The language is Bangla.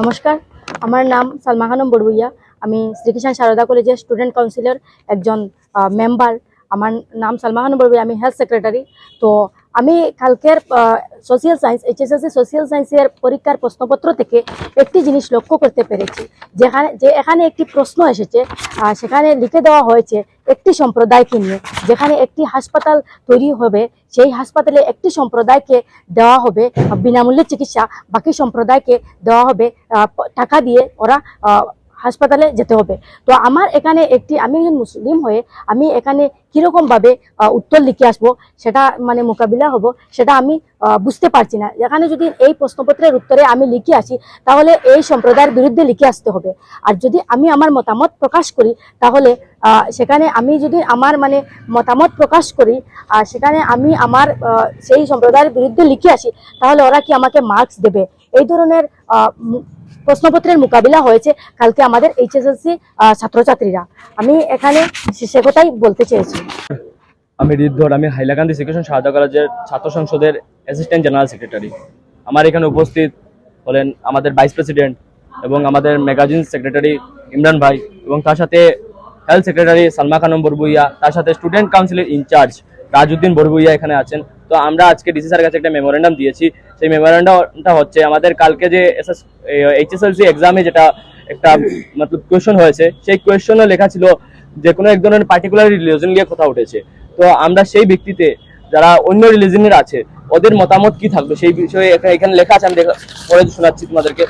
নমস্কার, আমার নাম সালমা খানম বড়বুইয়া। আমি শ্রীকৃষ্ণ সারদা কলেজের স্টুডেন্ট কাউন্সিলর একজন মেম্বার আমার নাম সালমা খানম বড়বুইয়া, আমি হেলথ সেক্রেটারি তো আমি কালকের সোশিয়াল সায়েন্স এইচএসএসসি সোশিয়াল সায়েন্সের পরীক্ষার প্রশ্নপত্র থেকে একটি জিনিস লক্ষ্য করতে পেরেছি। যেখানে যে এখানে একটি প্রশ্ন এসেছে সেখানে লিখে দেওয়া হয়েছে একটি সম্প্রদায়কে নিয়ে। যেখানে একটি হাসপাতাল তৈরি হবে, সেই হাসপাতালে একটি সম্প্রদায়কে দেওয়া হবে, বিনামূল্যে চিকিৎসা। বাকি সম্প্রদায়কে দেওয়া হবে টাকা দিয়ে ওরা হাসপাতালে যেতে হবে। তো আমার এখানে একটি, আমি একজন মুসলিম হয়ে আমি এখানে কীরকম ভাবে উত্তর লিখে আসব সেটা মানে মোকাবিলা হব সেটা আমি বুঝতে পারছি না। এখানে যদি এই প্রশ্নপত্রের উত্তরে আমি লিখে আসি, তাহলে এই সম্প্রদায়ের বিরুদ্ধে লিখে আসতে হবে। আর যদি আমি আমার মতামত প্রকাশ করি, তাহলে সেখানে আমি যদি আমার মানে মতামত প্রকাশ করি আর সেখানে আমি আমার সেই সম্প্রদায়ের বিরুদ্ধে লিখে আসি, তাহলে ওরা কি আমাকে মার্কস দেবে? এই ধরনের প্রশ্নপত্রের মোকাবিলা হয়েছে কালকে আমাদের এইচএসএলসি ছাত্রছাত্রীরা। আমি এখানে সে- কথাই বলতে চেয়েছি। আমি ঋদ্ধর আমি হাইলাকান্দি শ্রীকৃষ্ণ সাহায্য কলেজের ছাত্র সংসদের অ্যাসিস্ট্যান্ট জেনারেল সেক্রেটারি আমার এখানে উপস্থিত হলেন আমাদের ভাইস প্রেসিডেন্ট এবং আমাদের ম্যাগাজিন সেক্রেটারি ইমরান ভাই এবং তার সাথে হেলথ সেক্রেটারি সালমা খানম বরবুইয়া, তার সাথে স্টুডেন্ট কাউন্সিলের ইনচার্জ রাজউদ্দিন বরবুইয়া এখানে আছেন। তো আমরা আজকে ডিসি স্যারের কাছে একটা মেমোরেন্ডাম দিয়েছি। সেই মেমোরেন্ডামটা হচ্ছে আমাদের কালকে যে এইচএসএলসি এক্সামে যেটা একটা, মতলব কোয়েশন হয়েছে, সেই কোয়েশনে লেখা ছিল যে কোনো এক ধরনের পার্টিকুলার রিলিজন নিয়ে কথা উঠেছে। তো আমরা সেই ভিত্তিতে যারা অন্য রিলিজনের আছে, ওদের মতামত কি থাকবে সেই বিষয়ে এখা- এখানে লেখা আছে, আমি দেখা- পড়ে শোনাচ্ছি তোমাদেরকে।